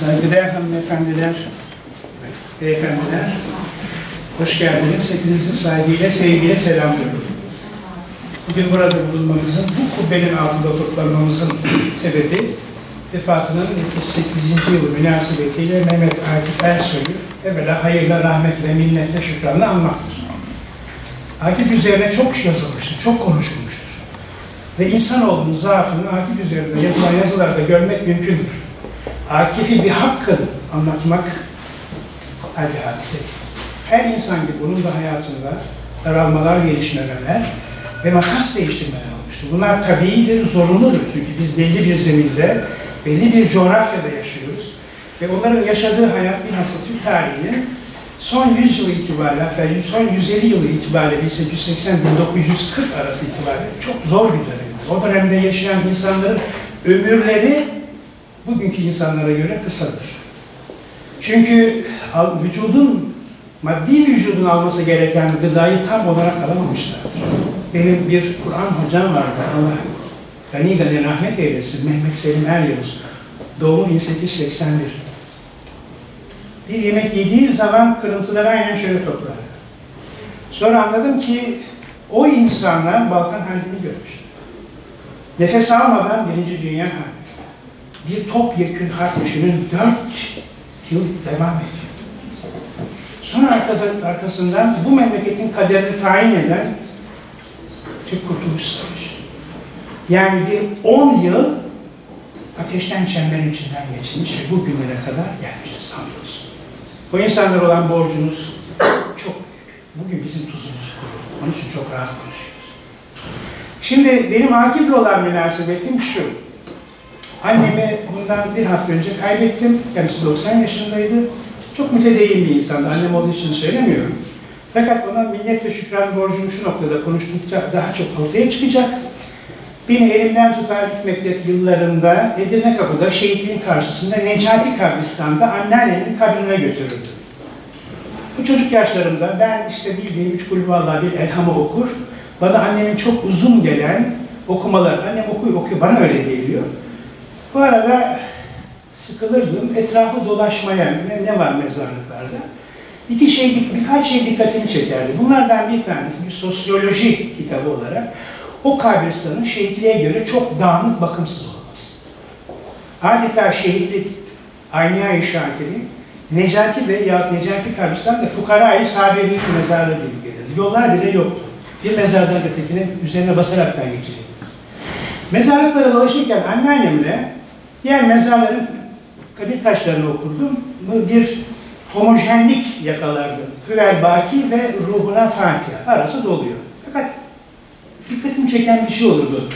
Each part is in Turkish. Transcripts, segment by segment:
Saygıdeğer hanımefendiler, beyefendiler, hoş geldiniz. Hepinizi saygıyla, sevgiyle selamlıyorum. Bugün burada bulunmamızın, bu kubbenin altında toplanmamızın sebebi vefatının 78. yılı münasebetiyle Mehmet Akif Ersoy'u evvela hayırla, rahmetle, minnetle, şükranla anmaktır. Akif üzerine çok yazılmıştır, çok konuşulmuştur. Ve insanoğlunun zaafını Akif üzerinde yazılan yazılarda görmek mümkündür. Akif'i bir hakkın anlatmak kolay bir hadise. Her insan gibi bunun da hayatında daralmalar, gelişmeler ve makas değiştirmeler olmuştur. Bunlar tabiidir, zorunludur. Çünkü biz belli bir zeminde, belli bir coğrafyada yaşıyoruz. Ve onların yaşadığı hayat bilhassa Türk tarihinin son 100 yıl itibariyle, hatta son 150 yıl itibariyle 1880-1940 arası itibariyle çok zor bir dönem. O dönemde yaşayan insanların ömürleri bugünkü insanlara göre kısadır. Çünkü vücudun, maddi vücudun alması gereken gıdayı tam olarak alamamışlardır. Benim bir Kur'an hocam vardı, Allah gani gani rahmet eylesin, Mehmet Selim Eryavuz. Doğum 1881. Bir yemek yediği zaman kırıntıları aynen şöyle toplar. Sonra anladım ki o insanlar Balkan Harbi'ni görmüş. Nefes almadan Birinci Dünya Harbi. Bir top yekün harp düşünün dört yıl devam ediyor. Sonra arkasından bu memleketin kaderini tayin eden Türk Kurtuluş Savaşı. Yani bir on yıl ateşten çemberin içinden geçirmiş ve bugünlere kadar gelmiştir hamdolsun. Bu insanlar olan borcunuz çok büyük. Bugün bizim tuzumuz kuru. Onun için çok rahat konuşuyoruz. Şimdi benim Akif'le olan münasebetim şu. Annemi bundan bir hafta önce kaybettim. Kendisi 90 yaşındaydı. Çok mütedeyyin bir insandı. Annem olduğu için söylemiyorum. Fakat ona minnet ve şükran borcunu şu noktada konuştukça daha çok ortaya çıkacak. Beni elimden tutar mektep yıllarında Edirne Kapı'da şehitliğin karşısında Necati Kabristan'da anneannemin kabrine götürürdü. Bu çocuk yaşlarımda ben işte bildiğim üç kulüvallah bir elhamı okur. Bana annemin çok uzun gelen okumalar, annem okuyor okuyor bana öyle geliyor. Bu arada sıkılırdım, etrafı dolaşmaya, ne, var mezarlıklarda? İki şey, birkaç şey dikkatimi çekerdi. Bunlardan bir tanesi bir sosyoloji kitabı olarak o kabristanın şehitliğe göre çok dağınık, bakımsız olması. Adeta şehitlik, Aynı-i Şakir'i, Necati Bey ya Necati kabristan da fukara-i sabirlik mezarlığı gibi gelirdi. Yollar bile yoktu. Bir mezardan ötekine üzerine basaraktan geçecektik. Mezarlıklara dolaşırken anneannemle diğer mezarların kabir taşlarını okurdum. Bir homojenlik yakalardım. Hüvel Baki ve Ruhuna Fatiha. Arası doluyor. Fakat dikkatimi çeken bir şey olurdu.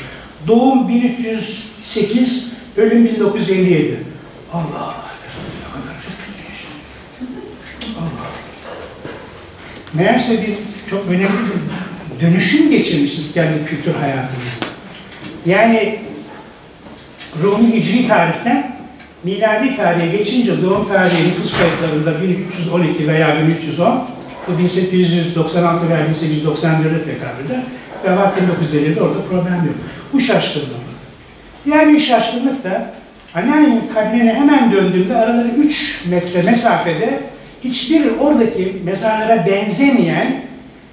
Doğum 1308, ölüm 1957. Allah Allah. Allah. Meğerse biz çok önemli bir dönüşüm geçirmişiz kendi kültür hayatımızda. Yani Rumi Hicri tarihten miladi tarihe geçince doğum tarihi nüfus kayıtlarında 1312 veya 1310, bu 1896 veya 1894'e tekabül eder. Vefat 1950'de orada problem yok. Bu şaşkınlık. Diğer bir şaşkınlık da anneannemin kabrine hemen döndüğümde araları 3 metre mesafede hiçbir oradaki mezarlara benzemeyen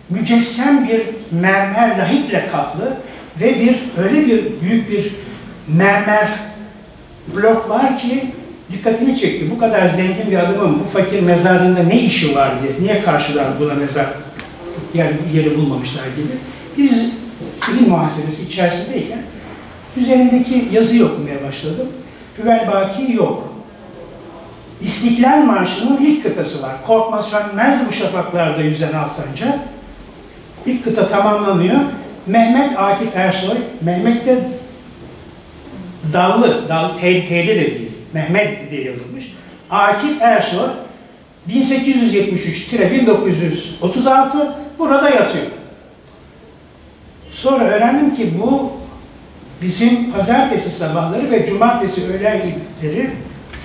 mücessem bir mermer lahiple kaplı ve bir öyle bir büyük bir mermer blok var ki dikkatimi çekti. Bu kadar zengin bir adamın bu fakir mezarlığında ne işi var diye, niye karşıdan buna mezar yer, yeri bulmamışlar gibi. Bir zihin muhasebesi içerisindeyken üzerindeki yazıyı okumaya başladım. Hüvel Baki yok. İstiklal Marşı'nın ilk kıtası var. Korkma sönmez bu şafaklarda yüzen alsanca. İlk kıta tamamlanıyor. Mehmet Akif Ersoy, Mehmet de Dallı, Dallı T, T'li de değil, Mehmet diye yazılmış. Akif Ersoy 1873-1936 burada yatıyor. Sonra öğrendim ki bu bizim pazartesi sabahları ve cumartesi öğlenleri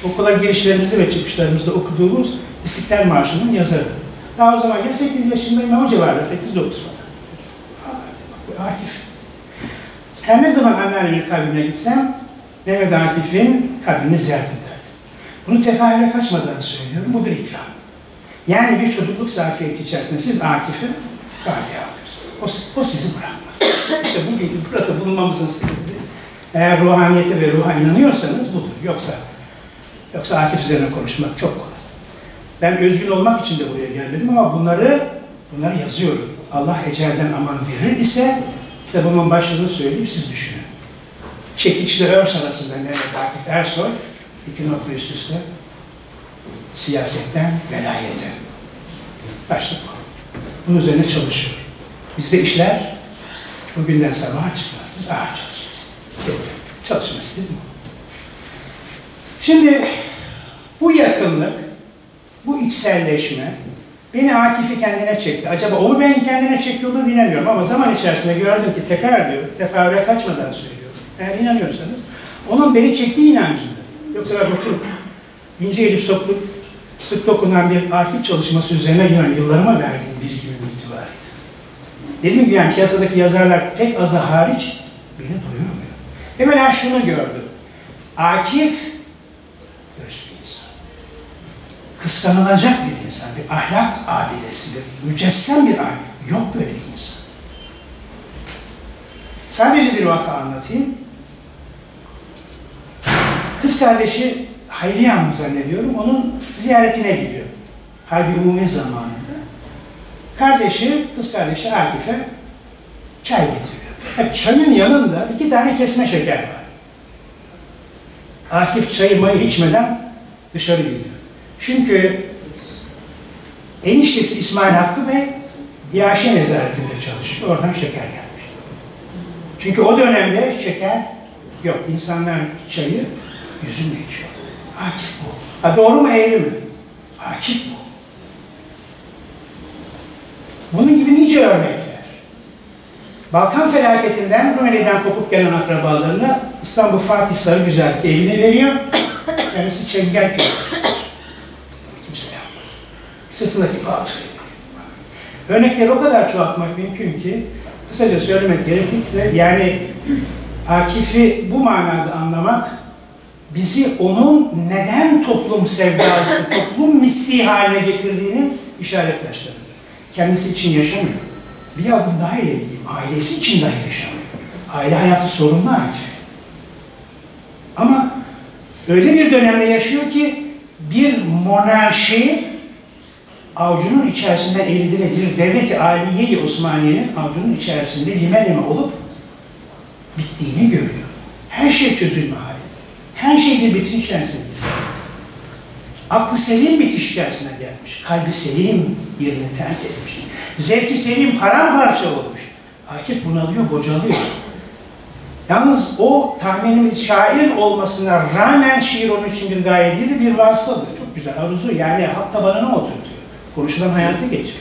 okula girişlerimizi ve çıkışlarımızda okuduğumuz İstiklal Marşı'nın yazarı. Daha o zaman ya 8 yaşındayım ama civarında 8-9 falan. Akif. Her ne zaman anneannemin kabrine gitsem Mehmet Akif'in kabrini ziyaret ederdim. Bunu tefahüre kaçmadan söylüyorum. Bu bir ikram. Yani bir çocukluk zarfiyeti içerisinde siz Akif'i Fatiha alıyorsunuz. O, o sizi bırakmaz. İşte bugünkü burada bulunmamızın sebebi eğer ruhaniyete ve ruha inanıyorsanız budur. Yoksa yoksa Akif üzerine konuşmak çok kolay. Ben özgün olmak için de buraya gelmedim ama bunları bunları yazıyorum. Allah ecelden aman verir ise kitabımın başlığını söyleyeyim siz düşünün. Çekiçli örs arasında Mehmet Akif Ersoy iki nokta üst üste siyasetten velayete. Başlık bu. Bunun üzerine çalışıyor. Bizde işler bugünden sabaha çıkmaz. Biz ağır çalışıyoruz. Çalışma stili bu. Şimdi bu yakınlık, bu içselleşme beni Akif'i kendine çekti. Acaba o mu beni kendine çekiyordu bilemiyorum ama zaman içerisinde gördüm ki tekrar diyor, tefavüre kaçmadan söylüyorum. Eğer inanıyorsanız onun beni çektiği inancında. Yoksa ben oturup ince elip sokluk, sık dokunan bir Akif çalışması üzerine yine yıllarıma verdiğim birikimim itibariyle. Dediğim gibi yani piyasadaki yazarlar pek azı hariç beni doyurmuyor. Evvela şunu gördüm. Akif dürüst bir insan. Kıskanılacak bir insan, bir ahlak abidesidir. Mücessem bir ahlak. Yok böyle bir insan. Sadece bir vaka anlatayım. Kız kardeşi Hayriye Hanım zannediyorum, onun ziyaretine gidiyor. Harbi umumi zamanında. Kardeşi, kız kardeşi Akif'e çay getiriyor. Çayın yanında iki tane kesme şeker var. Akif çayı mayı içmeden dışarı gidiyor. Çünkü eniştesi İsmail Hakkı Bey Diyaşe nezaretinde çalışıyor. Oradan şeker gelmiş. Çünkü o dönemde şeker yok. İnsanlar çayı yüzünle içiyor. Akif bu. Ha doğru mu eğri mi? Akif bu. Bunun gibi nice örnekler. Balkan felaketinden Rumeli'den kopup gelen akrabalarına İstanbul Fatih Sarıgüzel evini veriyor. Kendisi Çengelköy. Kimse yapmaz. Sırtındaki paltoyu. Örnekleri o kadar çoğaltmak mümkün ki kısaca söylemek gerekirse yani Akif'i bu manada anlamak bizi onun neden toplum sevdalısı, toplum misli haline getirdiğinin işaret taşları. Kendisi için yaşamıyor. Bir adım daha ileri gideyim. Ailesi için dahi yaşamıyor. Aile hayatı sorunlu Akif. Ama öyle bir dönemde yaşıyor ki bir monarşi avcunun içerisinde eğriliğine bir devleti aliye-i Osmaniye'nin avcunun içerisinde lime lime olup bittiğini görüyor. Her şey çözülme halinde. Her şey bir bitiş içerisinde. Aklı selim bitiş içerisine gelmiş. Kalbi selim yerini terk etmiş. Zevki selim paramparça olmuş. Akif bunalıyor, bocalıyor. Yalnız o tahminimiz şair olmasına rağmen şiir onun için bir gaye değil de bir vasıtadır. Çok güzel, arzu yani hak tabanına oturtuyor. Konuşulan hayata geçiyor.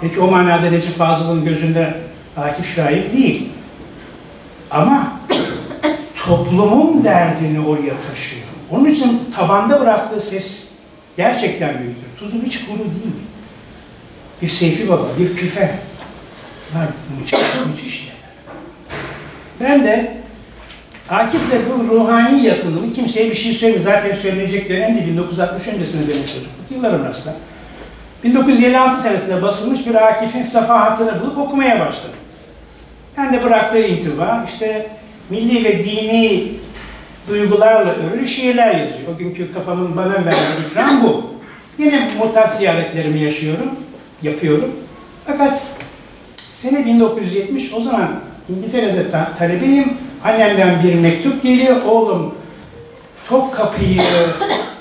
Peki o manada Necip Fazıl'ın gözünde Akif şair değil. Ama toplumun derdini oraya taşıyor. Onun için tabanda bıraktığı ses gerçekten büyüktür. Tuzu hiç kuru değil. Bir Seyfi Baba, bir küfe. Bunlar müthiş, müthiş. Ben de Akif'le bu ruhani yakınlığımı kimseye bir şey söylemiyorum. Zaten söyleyecek dönem değil. 1960 öncesinde benim çocukluk. Yıllarım rastlar. 1956 senesinde basılmış bir Akif'in safahatını bulup okumaya başladım. Ben de bıraktığı intiba işte milli ve dini duygularla örülü şiirler yazıyor. O günkü kafamın bana verdiği ikram bu. Yine mutat ziyaretlerimi yaşıyorum, yapıyorum. Fakat sene 1970, o zaman İngiltere'de ta talebeyim. Annemden bir mektup geliyor. Oğlum Topkapı'yı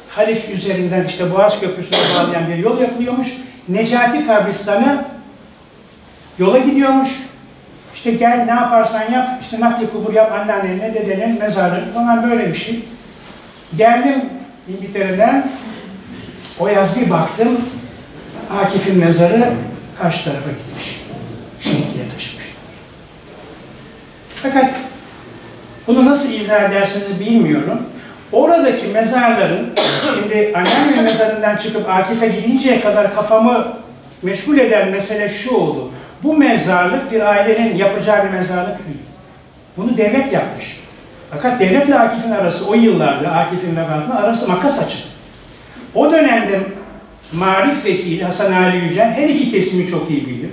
Haliç üzerinden işte Boğaz Köprüsü'ne bağlayan bir yol yapılıyormuş. Necati kabristanı yola gidiyormuş. İşte gel ne yaparsan yap, işte nakli kubur yap anneannenle, dedenin mezarları falan böyle bir şey. Geldim İngiltere'den, o yaz bir baktım, Akif'in mezarı karşı tarafa gitmiş. Şehitliğe taşımış. Fakat bunu nasıl izah edersiniz bilmiyorum. Oradaki mezarların, şimdi anneannemin mezarından çıkıp Akif'e gidinceye kadar kafamı meşgul eden mesele şu oldu. Bu mezarlık bir ailenin yapacağı bir mezarlık değil. Bunu devlet yapmış. Fakat devletle Akif'in arası o yıllarda Akif'in vefatında arası makas açık. O dönemde marif vekili Hasan Ali Yücel her iki kesimi çok iyi biliyor.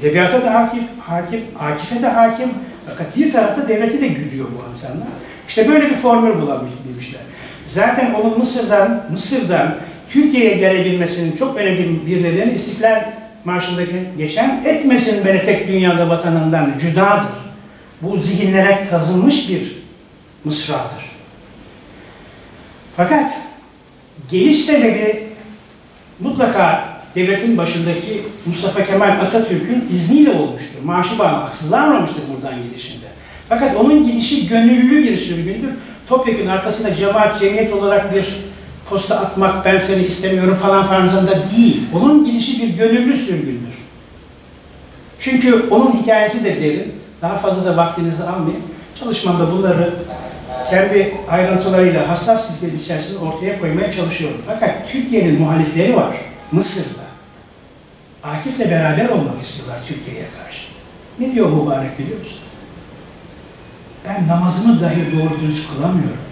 Edebiyata da hakim, hakim, Akif'e de hakim. Fakat bir tarafta devleti de güdüyor bu insanlar. İşte böyle bir formül bulabilmişler. Zaten onun Mısır'dan, Mısır'dan Türkiye'ye gelebilmesinin çok önemli bir nedeni İstiklal Marşı'ndaki geçen etmesin beni tek dünyada vatanımdan cüdadır. Bu zihinlere kazınmış bir mısradır. Fakat geliş sebebi mutlaka devletin başındaki Mustafa Kemal Atatürk'ün izniyle olmuştur. Maaşı bağlı, haksızlığa uğramıştır buradan gidişinde. Fakat onun gidişi gönüllü bir sürgündür. Topyekun arkasında cemaat, cemiyet olarak bir posta atmak, ben seni istemiyorum falan farzında değil. Onun gidişi bir gönüllü sürgündür. Çünkü onun hikayesi de derin. Daha fazla da vaktinizi almayayım. Çalışmamda bunları kendi ayrıntılarıyla hassas çizgiler içerisinde ortaya koymaya çalışıyorum. Fakat Türkiye'nin muhalifleri var. Mısır'da. Akif'le beraber olmak istiyorlar Türkiye'ye karşı. Ne diyor mübarek biliyor musun? Ben namazımı dahi doğru dürüst kılamıyorum.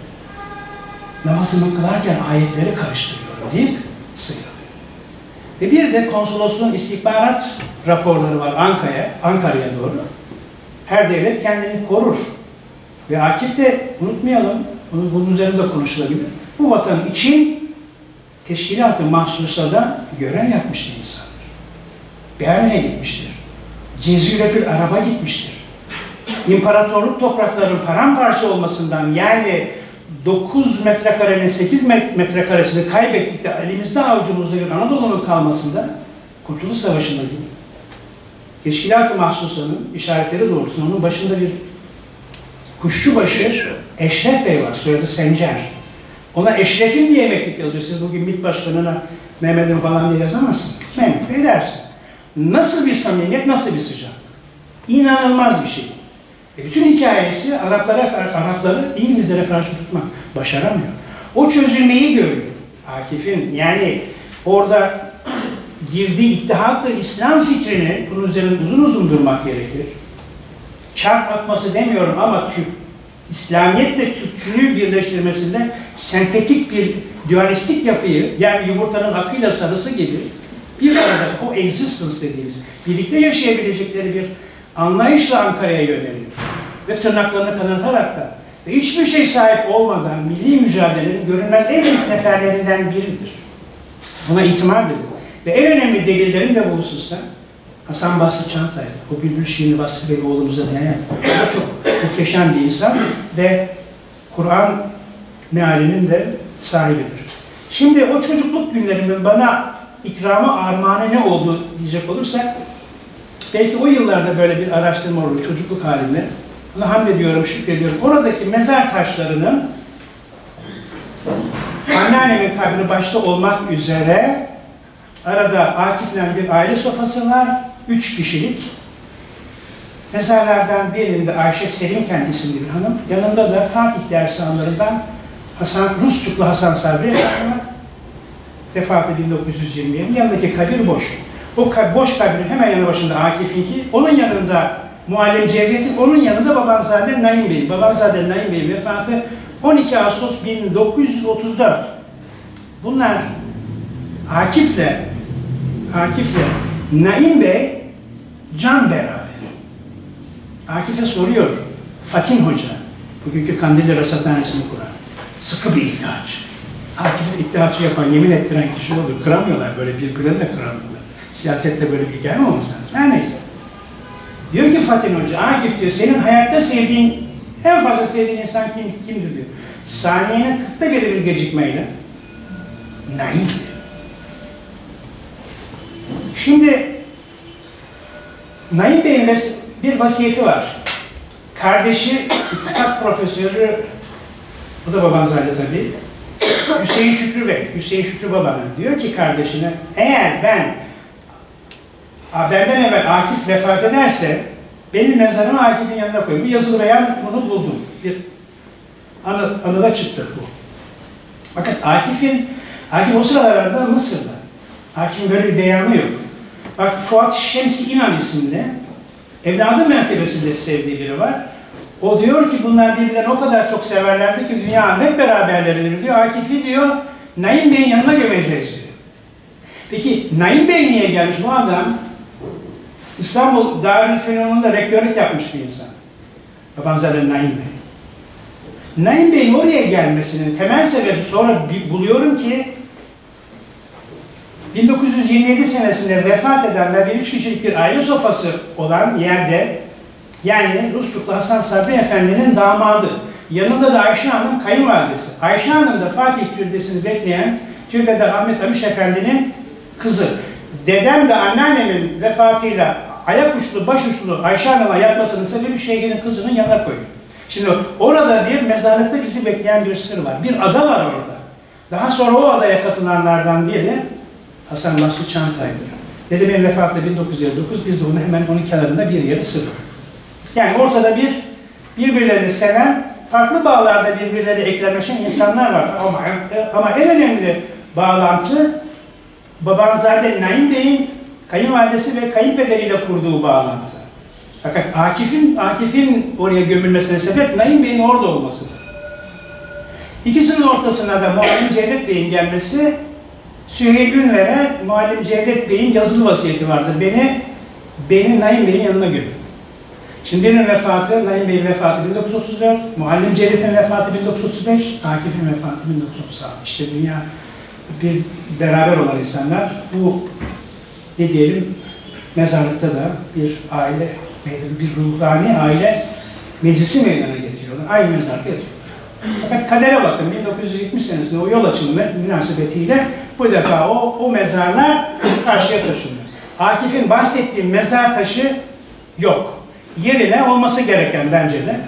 Namazımı kılarken ayetleri karıştırıyorum deyip sıyrılıyor. Ve bir de konsolosluğun istihbarat raporları var Ankara'ya, Ankara'ya doğru. Her devlet kendini korur. Ve Akif de unutmayalım, bunun, bunun üzerinde konuşulabilir. Bu vatan için teşkilat-ı mahsusada görev yapmış bir insandır. Berlin'e gitmiştir. Cezüretül Arab'a gitmiştir. İmparatorluk toprakların paramparça olmasından yani 9 metrekarenin 8 metrekaresini kaybettik de elimizde avucumuzda bir Anadolu'nun kalmasında Kurtuluş Savaşı'nda değil. Teşkilat-ı Mahsusa'nın işaretleri doğrultusunda onun başında bir kuşçubaşı Eşref Bey var, soyadı Sencer. Ona Eşref'im diye mektup yazıyor. Siz bugün MİT Başkanı'na Mehmet'im falan diye yazamazsın. Mehmet Bey dersin. Nasıl bir samimiyet, nasıl bir sıcak? İnanılmaz bir şey. E bütün hikayesi Araplara, Arapları İngilizlere karşı tutmak. Başaramıyor. O çözülmeyi görüyor. Akif'in yani orada girdiği ittihat İslam fikrini bunun üzerinde uzun uzun durmak gerekir. Çarp atması demiyorum ama Türk, İslamiyetle Türkçülüğü birleştirmesinde sentetik bir dualistik yapıyı yani yumurtanın akıyla sarısı gibi bir arada coexistence dediğimiz birlikte yaşayabilecekleri bir anlayışla Ankara'ya yöneliyor. Ve tırnaklarını kanatarak da ve hiçbir şey sahip olmadan milli mücadelenin görünmez en büyük neferlerinden biridir. Buna itimat edin. Ve en önemli delillerim de bu hususta Hasan Basri Çantay, o Bülbül Şiirini Basri Bey oğlumuza dayan. O çok muhteşem bir insan ve Kur'an mealinin de sahibidir. Şimdi o çocukluk günlerimin bana ikramı armağanı ne oldu diyecek olursak belki o yıllarda böyle bir araştırma olur çocukluk halinde. Buna hamd ediyorum, şükrediyorum. Oradaki mezar taşlarının anneannemin kabri başta olmak üzere arada Akif'le bir aile sofası var. Üç kişilik. Mezarlardan birinde Ayşe Selimkent isimli bir hanım. Yanında da Fatih dershanlarından Hasan, Rusçuklu Hasan Sabri var. Vefatı 1927. Yanındaki kabir boş. O boş kabirin hemen yanı başında Akif'inki. Onun yanında Muallim Cevdet'in, onun yanında Babanzade Naim Bey. Babanzade Naim Bey vefatı 12 Ağustos 1934. Bunlar Akif'le Akif'le Naim Bey can beraber. Akif'e soruyor Fatin Hoca, bugünkü Kandilli Rasathanesi'ni kuran, sıkı bir ihtiyaç. Akif'i ittihatçı yapan, yemin ettiren kişi olur. Kıramıyorlar böyle birbirine de kıramıyorlar. Siyasette böyle bir hikaye olması lazım. Her neyse. Diyor ki Fatih Hoca, Akif diyor, senin hayatta sevdiğin, en fazla sevdiğin insan kim, kimdir diyor. Saniyenin kırkta biri bir gecikmeyle. Naim. Şimdi Naim Bey'in bir vasiyeti var. Kardeşi iktisat profesörü, bu da babanzade tabii. Hüseyin Şükrü Bey, Hüseyin Şükrü Baba'na diyor ki kardeşine, eğer ben benden evvel Akif vefat ederse benim mezarımı Akif'in yanına koyun. Bu yazılı beyan bunu buldum. Bir anı, anıda çıktı bu. Fakat Akif'in, Akif o sıralarda Mısır'da. Akif'in böyle bir beyanı yok. Bak Fuat Şemsi İnan isimli evladı mertebesinde sevdiği biri var. O diyor ki bunlar birbirlerini o kadar çok severlerdi ki dünya hep beraberleridir diyor. Akif'i diyor Naim Bey'in yanına gömeceğiz diyor. Peki Naim Bey niye gelmiş? Bu adam İstanbul Darülfünun'un rektörlük yapmış bir insan. Babanzade Naim Bey. Naim Bey'in oraya gelmesinin temel sebebi sonra buluyorum ki 1927 senesinde vefat eden ve bir üç kişilik bir aile sofası olan yerde yani Rusçuklu Hasan Sabri Efendi'nin damadı. Yanında da Ayşe Hanım kayınvalidesi. Ayşe Hanım da Fatih Türbesi'ni bekleyen Türbeder Ahmet Amiş Efendi'nin kızı. Dedem de anneannemin vefatıyla ayak uçlu, baş uçlu Ayşe Hanım'a yatmasının sebebi şeyhinin kızının yanına koyuyor. Şimdi orada bir mezarlıkta bizi bekleyen bir sır var. Bir ada var orada. Daha sonra o adaya katılanlardan biri Hasan Mahsud Çantay'dır. Dedemin vefatı 1959, biz de onu hemen onun kenarında bir yere sığdık. Yani ortada bir birbirlerini seven, farklı bağlarda birbirleri eklemeşen insanlar var. Ama, ama en önemli bağlantı Babanzade Naim Bey'in kayınvalidesi ve kayınpederiyle kurduğu bağlantı. Fakat Akif'in Akif'in oraya gömülmesine sebep Naim Bey'in orada olmasıdır. İkisinin ortasına da Muallim Cevdet Bey'in gelmesi Süheyl Ünver'e Muallim Cevdet Bey'in yazılı vasiyeti vardır. Beni beni Naim Bey'in yanına götür. Şimdi birinin vefatı, Naim Bey'in vefatı 1934, Muallim Cevdet'in vefatı 1935, Akif'in vefatı 1936. İşte dünya bir beraber olan insanlar bu ne diyelim mezarlıkta da bir aile bir ruhani aile meclisi meydana getiriyorlar. Aynı mezarlıkta yatıyorlar. Fakat kadere bakın 1970 senesinde o yol açımı münasebetiyle bu defa o, o mezarlar karşıya taşınıyor. Akif'in bahsettiği mezar taşı yok. Yerine olması gereken bence de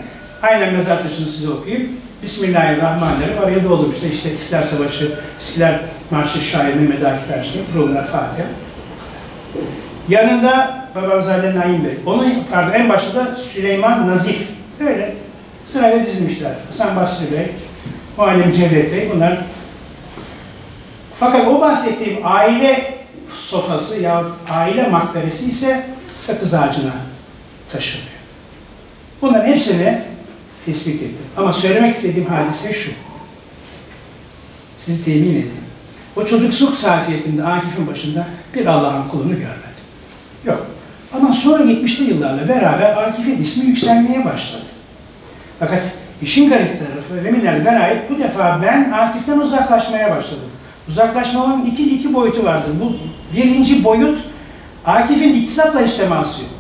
aynen mezar taşını size okuyayım. Bismillahirrahmanirrahim. Araya doldurmuşlar işte İstiklal Savaşı, İstiklal Marşı şair Mehmet Akif Ersoy, Rumlar Fatih. Yanında Babanzade Naim Bey. Onun pardon en başta da Süleyman Nazif. Böyle sırayla dizilmişler. Hasan Basri Bey, Muallim Cevdet Bey bunlar. Fakat o bahsettiğim aile sofası ya aile makberesi ise sakız ağacına taşınıyor. Bunların hepsini tespit ettim. Ama söylemek istediğim hadise şu. Sizi temin edeyim. O çocukluk safiyetimde Akif'in başında bir Allah'ın kulunu görmedim. Yok. Ama sonra 70'li yıllarla beraber Akif'in ismi yükselmeye başladı. Fakat işin garip tarafı minel garayip bu defa ben Akif'ten uzaklaşmaya başladım. Uzaklaşmamın iki, iki boyutu vardır. Bu birinci boyut Akif'in iktisatla hiç teması yok.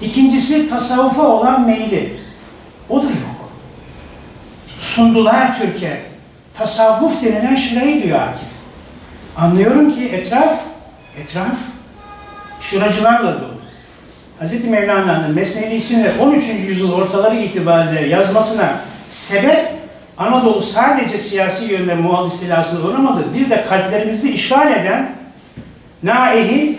İkincisi tasavvufa olan meyli. O da yok. Sundular Türkiye. Tasavvuf denilen şırayı diyor Akif. Anlıyorum ki etraf, etraf şıracılarla dolu. Hz. Mevlana'nın Mesnevisini 13. yüzyıl ortaları itibariyle yazmasına sebep Anadolu sadece siyasi yönde Moğol istilasına uğramadı. Bir de kalplerimizi işgal eden naehil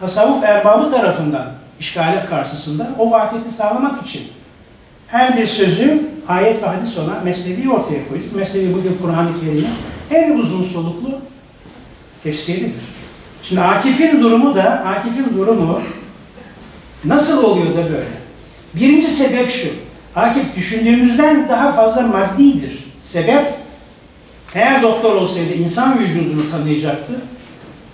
tasavvuf erbabı tarafından işgale karşısında o vahdeti sağlamak için her bir sözü ayet ve hadis olan Mesnevi ortaya koyduk. Mesnevi bugün Kur'an-ı Kerim'in en uzun soluklu tefsiridir. Şimdi Akif'in durumu da, Akif'in durumu nasıl oluyor da böyle? Birinci sebep şu, Akif düşündüğümüzden daha fazla maddidir. Sebep, eğer doktor olsaydı insan vücudunu tanıyacaktı.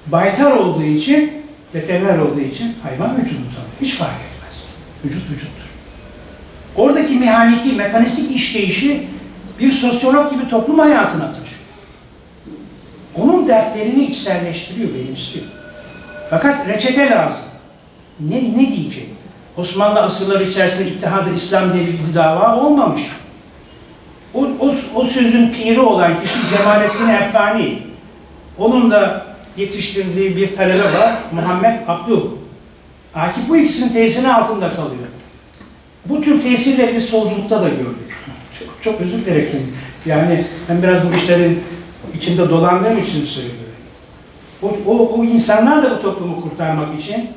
Baytar olduğu için, veteriner olduğu için hayvan tanıyor. Hiç fark etmez. Vücut vücuttur. Oradaki mehaniki, mekanistik işleyişi bir sosyolog gibi toplum hayatına taşıyor. Onun dertlerini içselleştiriyor, benimsiyor. Fakat reçete lazım. Ne, ne diyecek? Osmanlı asırları içerisinde İttihad-ı İslam diye bir dava olmamış. O, o, o sözün piri olan kişi Cemalettin Efkani. Onun da yetiştirdiği bir talebe var, Muhammed Abduh. Akif bu ikisinin tesiri altında kalıyor. Bu tür tesirleri biz solculukta da gördük. Çok, çok özür dilerim. Yani ben biraz bu işlerin içinde dolandığım için söylüyorum. O, o, o insanlar da bu toplumu kurtarmak için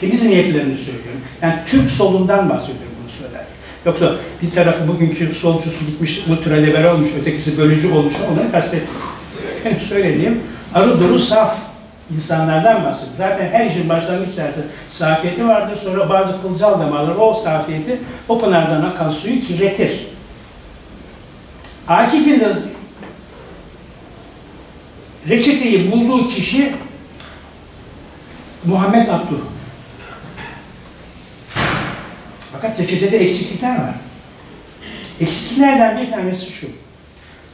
temiz niyetlerini söylüyorum. Yani Türk solundan bahsediyorum bunu söylerken. Yoksa bir tarafı bugünkü solcusu gitmiş ultraliberal olmuş, ötekisi bölücü olmuş. Onları kastetmiyorum. Benim söylediğim arı duru saf insanlardan bahsediyor. Zaten her işin başlangıç içerisinde safiyeti vardır. Sonra bazı kılcal damarlar o safiyeti o pınardan akan suyu kirletir. Akif'in de reçeteyi bulduğu kişi Muhammed Abduh. Fakat reçetede eksiklikler var. Eksikliklerden bir tanesi şu.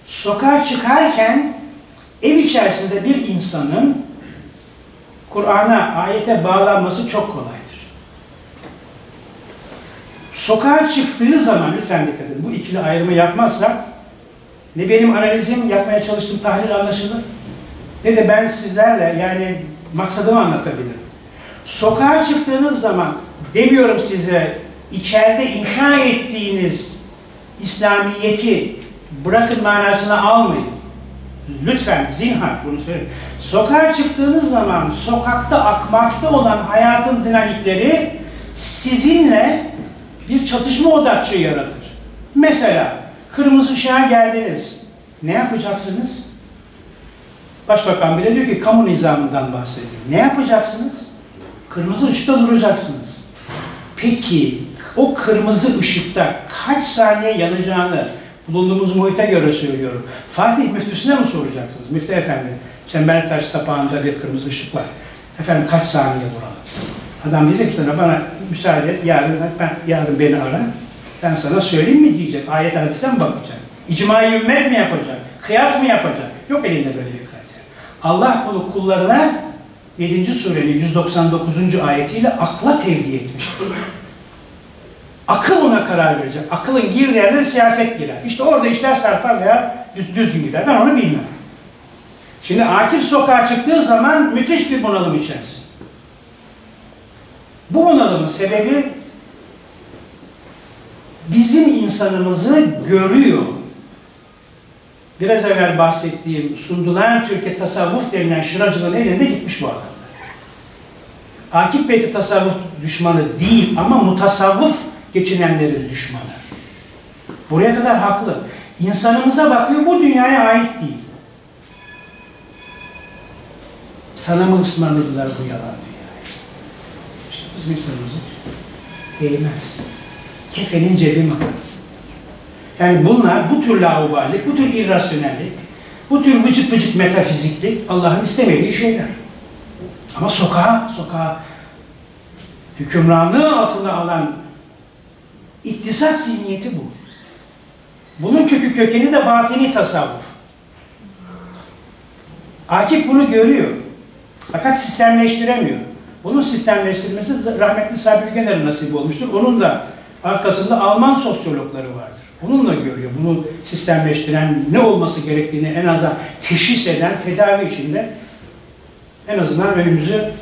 Sokağa çıkarken ev içerisinde bir insanın Kur'an'a, ayete bağlanması çok kolaydır. Sokağa çıktığı zaman lütfen dikkat edin. Bu ikili ayrımı yapmazsa ne benim analizim, yapmaya çalıştığım tahlil anlaşılır ne de ben sizlerle yani maksadımı anlatabilirim. Sokağa çıktığınız zaman demiyorum size içeride inşa ettiğiniz İslamiyeti bırakın manasını almayın. Lütfen zinhar bunu söyleyeyim. Sokağa çıktığınız zaman sokakta akmakta olan hayatın dinamikleri sizinle bir çatışma odakçı yaratır. Mesela kırmızı ışığa geldiniz. Ne yapacaksınız? Başbakan bile diyor ki kamu nizamından bahsediyor. Ne yapacaksınız? Kırmızı ışıkta duracaksınız. Peki o kırmızı ışıkta kaç saniye yanacağını bulunduğumuz muhite göre söylüyorum. Fatih müftüsüne mi soracaksınız? Müftü efendi, Çembertaş sapağında bir kırmızı ışık var. Efendim kaç saniye duralım? Adam diyecek sana bana müsaade et, yarın, ben, yarın beni ara. Ben sana söyleyeyim mi diyecek. Ayet hadise mi bakacak? İcma-i ümmet mi yapacak? Kıyas mı yapacak? Yok elinde böyle bir kriter. Allah bunu kullarına 7. surenin 199. ayetiyle akla tevdi etmiş. Akıl ona karar verecek. Akılın girdiği yerde siyaset girer. İşte orada işler sarpar veya düz, düzgün gider. Ben onu bilmem. Şimdi Akif sokağa çıktığı zaman müthiş bir bunalım içerisinde. Bu bunalımın sebebi bizim insanımızı görüyor. Biraz evvel bahsettiğim sundular Türkiye tasavvuf denilen şıracılığın elinde gitmiş bu adam. Akif Bey de tasavvuf düşmanı değil ama mutasavvuf geçinenlerin düşmanı. Buraya kadar haklı. İnsanımıza bakıyor, bu dünyaya ait değil. Sana mı ısmarladılar bu yalan dünyayı? İşte bizim insanımıza değmez. Kefenin cebi mi? Yani bunlar, bu tür lauballik, bu tür irrasyonellik, bu tür vıcık vıcık metafiziklik Allah'ın istemediği şeyler. Ama sokağa, sokağa hükümranlığı altında alan iktisat zihniyeti bu. Bunun kökü kökeni de batini tasavvuf. Akif bunu görüyor. Fakat sistemleştiremiyor. Bunun sistemleştirmesi rahmetli Sabri Güner'in nasip olmuştur. Onun da arkasında Alman sosyologları vardır. Onunla görüyor. Bunu sistemleştiren, ne olması gerektiğini en azından teşhis eden tedavi içinde en azından önümüze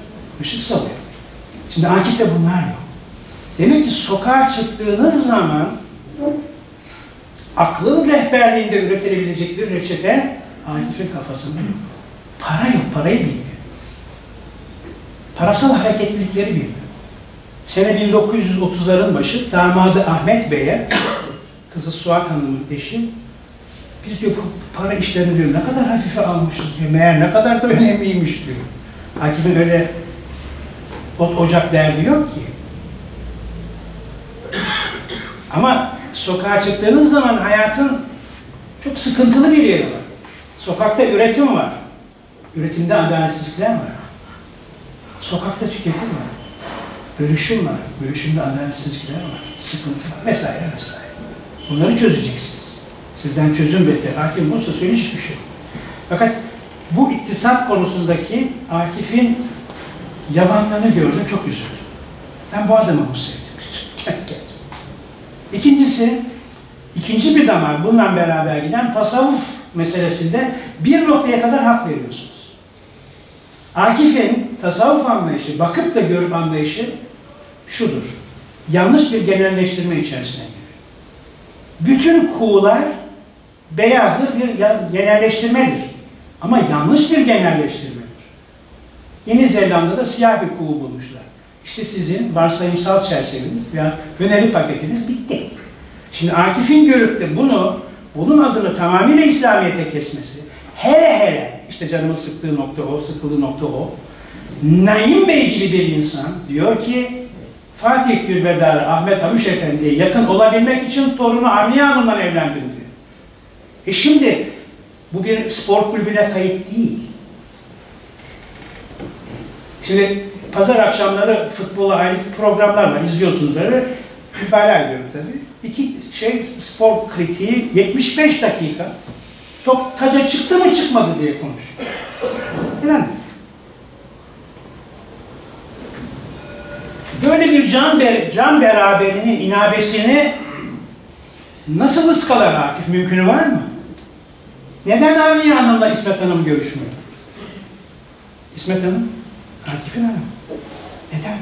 ışık salıyor. Şimdi Akif'te bunlar yok. Demek ki sokağa çıktığınız zaman aklın rehberliğinde üretilebilecek bir reçete Akif'in kafasında yok. Para yok, parayı bilmiyor. Parasal hareketlilikleri bilmiyor. Sene 1930'ların başı damadı Ahmet Bey'e, kızı Suat Hanım'ın eşi, biz diyor para işlerini diyor ne kadar hafife almışız diyor. Meğer ne kadar da önemliymiş diyor. Akif'in öyle ot ocak derdi yok ki. Ama sokağa çıktığınız zaman hayatın çok sıkıntılı bir yeri var. Sokakta üretim var. Üretimde adaletsizlikler var. Sokakta tüketim var. Bölüşüm var. Bölüşümde adaletsizlikler var. Sıkıntı var. Vesaire vesaire. Bunları çözeceksiniz. Sizden çözüm bekler. Hakim olursa söyleyecek bir şey. Fakat bu iktisat konusundaki Akif'in yalanlığını gördüm, çok üzüldüm. Ben bu adamı bu sevdim. İkincisi, ikinci bir damar bununla beraber giden tasavvuf meselesinde bir noktaya kadar hak veriyorsunuz. Akif'in tasavvuf anlayışı, bakıp da görüp anlayışı şudur. Yanlış bir genelleştirme içerisine giriyor. Bütün kuğular beyazlı bir genelleştirmedir. Ama yanlış bir genelleştirmedir. Yeni Zelanda'da siyah bir kuğu bulmuşlar. İşte sizin varsayımsal çerçeveniz veya öneri paketiniz bitti. Şimdi Akif'in görüp de bunu, bunun adını tamamıyla İslamiyet'e kesmesi, hele hele, işte canımın sıktığı nokta o, sıkıldığı nokta o, Naim Bey gibi bir insan diyor ki, Fatih Gülbedar, Ahmet Amuş Efendi'ye yakın olabilmek için torunu Avniye Hanım'dan evlendim diyor. E şimdi bu bir spor kulübüne kayıt değil. Şimdi pazar akşamları futbola ait programlar var. İzliyorsunuz böyle. Mübalağa ediyorum tabii. İki şey spor kritiği 75 dakika top taca çıktı mı çıkmadı diye konuşuyor. Yani böyle bir can, ber can beraberinin inabesini nasıl ıskalar Akif? Mümkünü var mı? Neden Avni Hanım'la İsmet Hanım görüşmüyor? İsmet Hanım, Akif'in hanım. Neden?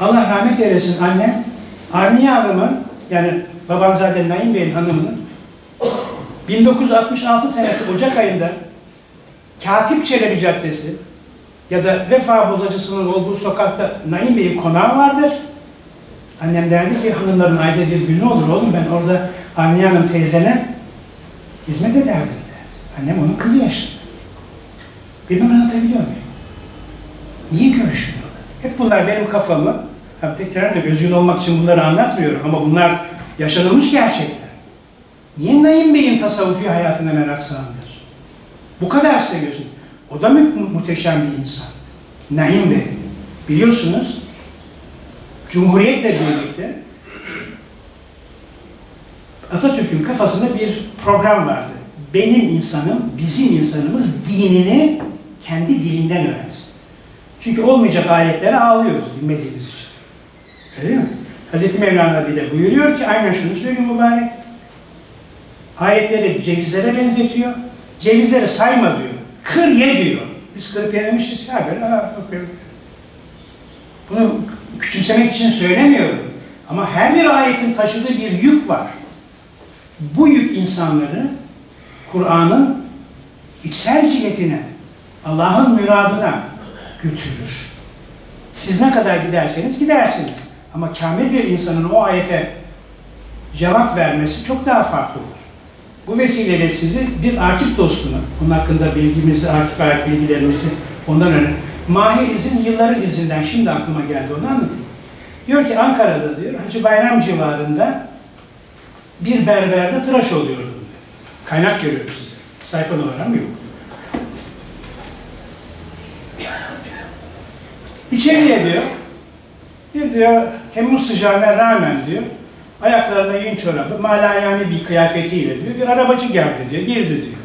Allah rahmet eylesin annem, Avni Hanım'ın, yani Babanzade Naim Bey'in hanımının 1966 senesi Ocak ayında Katip Çelebi Caddesi ya da Vefa Bozacısı'nın olduğu sokakta Naim Bey'in konağı vardır. Annem derdi ki hanımların ayda bir günü olur oğlum ben orada Avni Hanım teyzene hizmet ederdim derdi. Annem onun kızı yaşında. Bilmem anlatabiliyor muyum? Niye görüşmüyorlar? Hep bunlar benim kafamı, tekrar da özgün olmak için bunları anlatmıyorum ama bunlar yaşanılmış gerçekler. Niye Naim Bey'in tasavvufi hayatına merak sarmıyorsun? Bu kadar seviyorsun. O da mü muhteşem bir insan. Naim Bey. Biliyorsunuz, Cumhuriyet'le birlikte Atatürk'ün kafasında bir program vardı. Benim insanım, bizim insanımız dinini kendi dilinden öğrensin. Çünkü olmayacak ayetlere ağlıyoruz bilmediğimiz için. Öyle değil mi? Hazreti Mevlana bir de buyuruyor ki aynen şunu söylüyor mübarek. Ayetleri cevizlere benzetiyor. Cevizleri sayma diyor. Kır ye diyor. Biz kırıp yememişiz ya böyle. Ha, Bunu küçümsemek için söylemiyorum. Ama her bir ayetin taşıdığı bir yük var. Bu yük insanları Kur'an'ın içsel cihetine, Allah'ın müradına götürür. Siz ne kadar giderseniz gidersiniz. Ama kamil bir insanın o ayete cevap vermesi çok daha farklı olur. Bu vesileyle sizi bir Akif dostunu, onun hakkında bilgimizi, Akif ayak bilgilerimizi ondan öne. Mahir izin yılların izinden şimdi aklıma geldi onu anlatayım. Diyor ki Ankara'da diyor Hacı Bayram civarında bir berberde tıraş oluyordu. Kaynak görüyorum size. Sayfa numaram yok. İçeriye diyor, bir diyor Temmuz sıcağına rağmen diyor, ayaklarında yün çorabı, malayani bir kıyafetiyle diyor, bir arabacı geldi diyor, girdi diyor.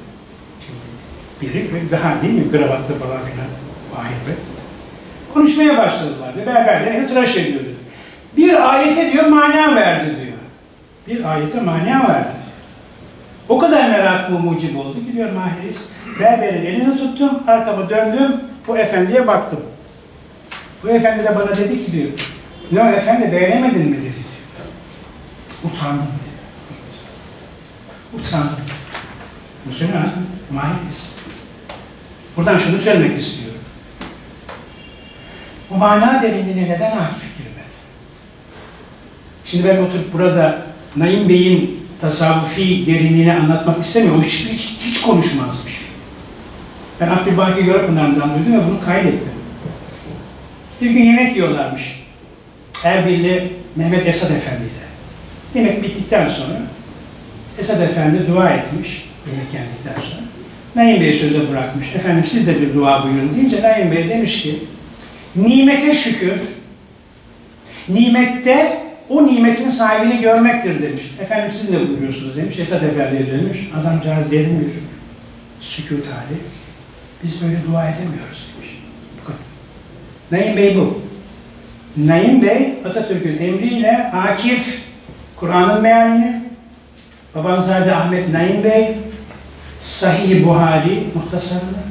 Şimdi biri daha değil mi, kravatlı falan filan, vahir be. Konuşmaya başladılar diyor, berber de beni tıraş ediyor diyor. Bir ayete diyor mana verdi diyor. Bir ayete mana verdi. O kadar merakımı mucib oldu ki diyor Mahir berberin elini tuttum, arkama döndüm, bu efendiye baktım. Bu efendi de bana dedi ki diyor, o efendi beğenemedin mi dedi. Utandım diyor. Utandım. Ha, mahiriz. Buradan şunu söylemek istiyorum. Bu mana derinliğine neden Akif girmedi? Şimdi ben oturup burada Naim Bey'in tasavvufi derinliğini anlatmak istemiyorum. Hiç, hiç, hiç konuşmazmış. Ben Abdülbaki Görapınar'dan duydum ve bunu kaydettim. Bir gün yemek yiyorlarmış. Erbil'li Mehmet Esad Efendi ile. Yemek bittikten sonra Esad Efendi dua etmiş yemek yendikten sonra. Naim Bey söze bırakmış. Efendim siz de bir dua buyurun deyince Naim Bey demiş ki nimete şükür nimette o nimetin sahibini görmektir demiş. Efendim siz ne buyuruyorsunuz demiş. Esad Efendi'ye dönmüş. Adamcağız derin bir sükut hali. Biz böyle dua edemiyoruz. Naim Bey bu. Naim Bey Atatürk'ün emriyle Akif Kur'an'ın mealini Babanzade Ahmet Naim Bey Sahih Buhari muhtasarını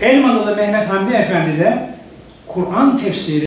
Elmalılı Mehmet Hamdi Efendi de Kur'an tefsiri